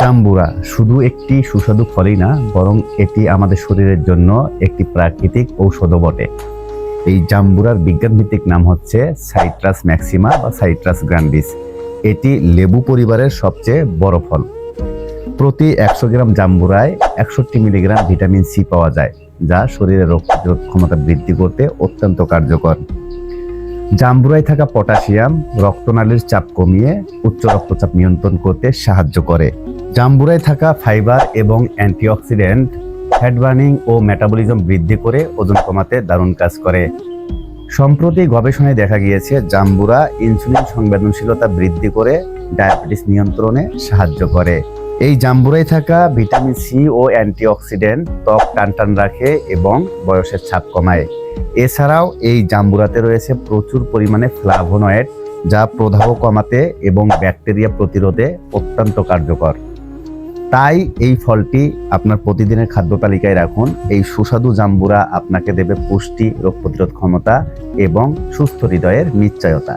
জাম্বুরা শুধু একটি সুস্বাদু ফলই না, বরং এটি আমাদের শরীরের জন্য একটি প্রাকৃতিক ঔষধও বটে। এই জাম্বুরার বিজ্ঞানভিত্তিক নাম হচ্ছে সাইট্রাস ম্যাক্সিমা বা সাইট্রাস গ্র্যান্ডিস এটি লেবু পরিবারের সবচেয়ে বড় ফল। প্রতি একশো গ্রাম জাম্বুরায় একষট্টি মিলিগ্রাম ভিটামিন সি পাওয়া যায়, যা শরীরের রোগ প্রতিরোধ ক্ষমতা বৃদ্ধি করতে অত্যন্ত কার্যকর। জাম্বুরায় থাকা পটাশিয়াম রক্তনালীর চাপ কমিয়ে উচ্চ রক্তচাপ নিয়ন্ত্রণ করতে সাহায্য করে। জাম্বুরায় থাকা ফাইবার এবং অ্যান্টিঅক্সিডেন্ট, ফ্যাট বার্নিং ও মেটাবলিজম বৃদ্ধি করে ওজন কমাতে দারুণ কাজ করে। সম্প্রতি গবেষণায় দেখা গিয়েছে, জাম্বুরা ইনসুলিন সংবেদনশীলতা বৃদ্ধি করে ডায়াবেটিস নিয়ন্ত্রণে সাহায্য করে। এই জাম্বুরায় থাকা ভিটামিন সি ও অ্যান্টিঅক্সিডেন্ট ত্বক টানটান রাখে এবং বয়সের ছাপ কমায়। এছাড়াও এই জাম্বুরাতে রয়েছে প্রচুর পরিমাণে ফ্লাভোনয়েড, যা প্রদাহ কমাতে এবং ব্যাকটেরিয়া প্রতিরোধে অত্যন্ত কার্যকর। তাই এই ফলটি আপনার প্রতিদিনের খাদ্য তালিকায় রাখুন। এই সুস্বাদু জাম্বুরা আপনাকে দেবে পুষ্টি, রোগ প্রতিরোধ ক্ষমতা এবং সুস্থ হৃদয়ের নিশ্চয়তা।